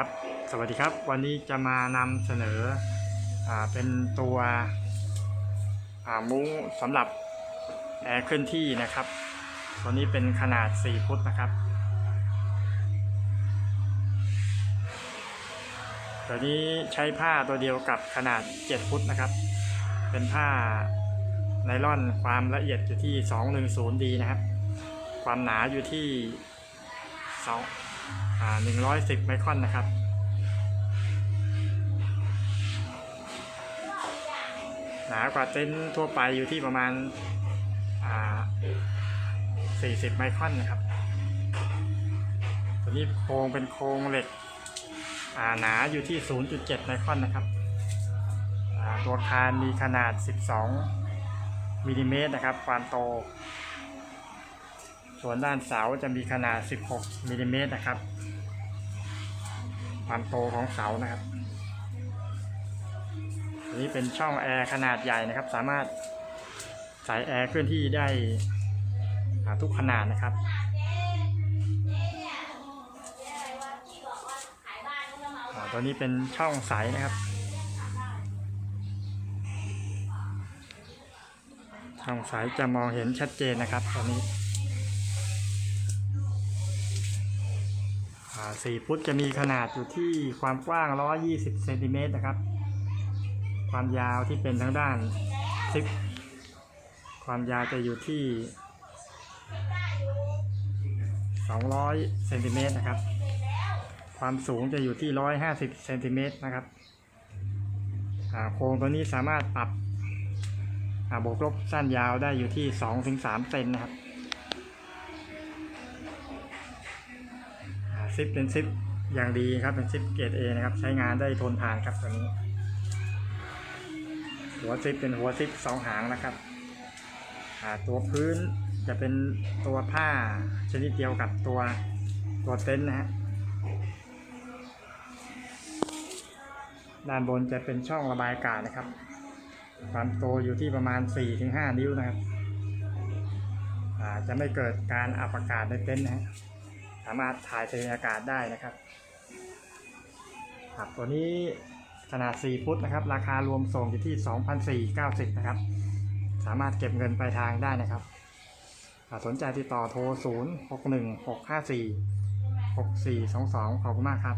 ครับ สวัสดีครับ วันนี้จะมานำเสนออเป็นตัวมุ้งสำหรับแอร์เคลื่อนที่นะครับ ตัวนี้เป็นขนาด 4 ฟุตนะครับ ตัวนี้ใช้ผ้าตัวเดียวกับขนาด 7 ฟุตนะครับ เป็นผ้าไนล่อนความละเอียดอยู่ที่ 210D นะครับ ความหนาอยู่ที่2 อ่า110ไมครอนนะครับ หนากว่าเต็นท์ทั่วไปอยู่ที่ประมาณอ่า40ไมครอนนะครับ ตัวนี้โครงเป็นโครงเหล็กหนาอยู่ที่ 0.7 ไมครอนนะครับ ตัวคานมีขนาด 12มิลลิเมตรนะครับ ความโต ส่วนด้านเสาจะมีขนาด 16มิลลิเมตรนะครับ ความโตของเสานะครับอันนี้เป็นช่องแอร์ขนาดใหญ่นะครับ สามารถใส่แอร์เคลื่อนที่ได้ทุกขนาดนะครับอ่าตัวนี้เป็นช่องใสนะครับช่องใสจะมองเห็นชัดเจนนะครับตัวนี้ สี่ฟุตจะมีขนาดอยู่ที่ความกว้าง 120เซนติเมตรนะครับ ความยาวที่เป็นทั้งด้านซิปความยาวจะอยู่ที่ 200เซนติเมตรนะครับ ความสูงจะอยู่ที่ 150เซนติเมตรนะครับโครงตัวนี้สามารถปรับบวกลบสั้นยาวได้อยู่ที่ 2-3เซนนะครับ ซิปเป็นซิปอย่างดีครับเป็นซิปเกรด A นะครับ ใช้งานได้ทนทานครับตัวนี้ หัวซิปเป็นหัวซิปสองหางนะครับตัวพื้นจะเป็นตัวผ้าชนิดเดียวกับตัวตัวเต็นท์นะฮะด้านบนจะเป็นช่องระบายอากาศนะครับ ความโตอยู่ที่ประมาณ 4-5 นิ้วนะครับจะไม่เกิดการอับอากาศในเต็นท์นะฮะ สามารถถ่ายเทอากาศได้นะครับครับตัวนี้ขนาด 4 ฟุตนะครับ ราคารวมส่งอยู่ที่ 2,490 นะครับ สามารถเก็บเงินปลายทางได้นะครับ สนใจติดต่อโทร 0 6 1 6 5 4 6 4 2 2 ขอบคุณมากครับ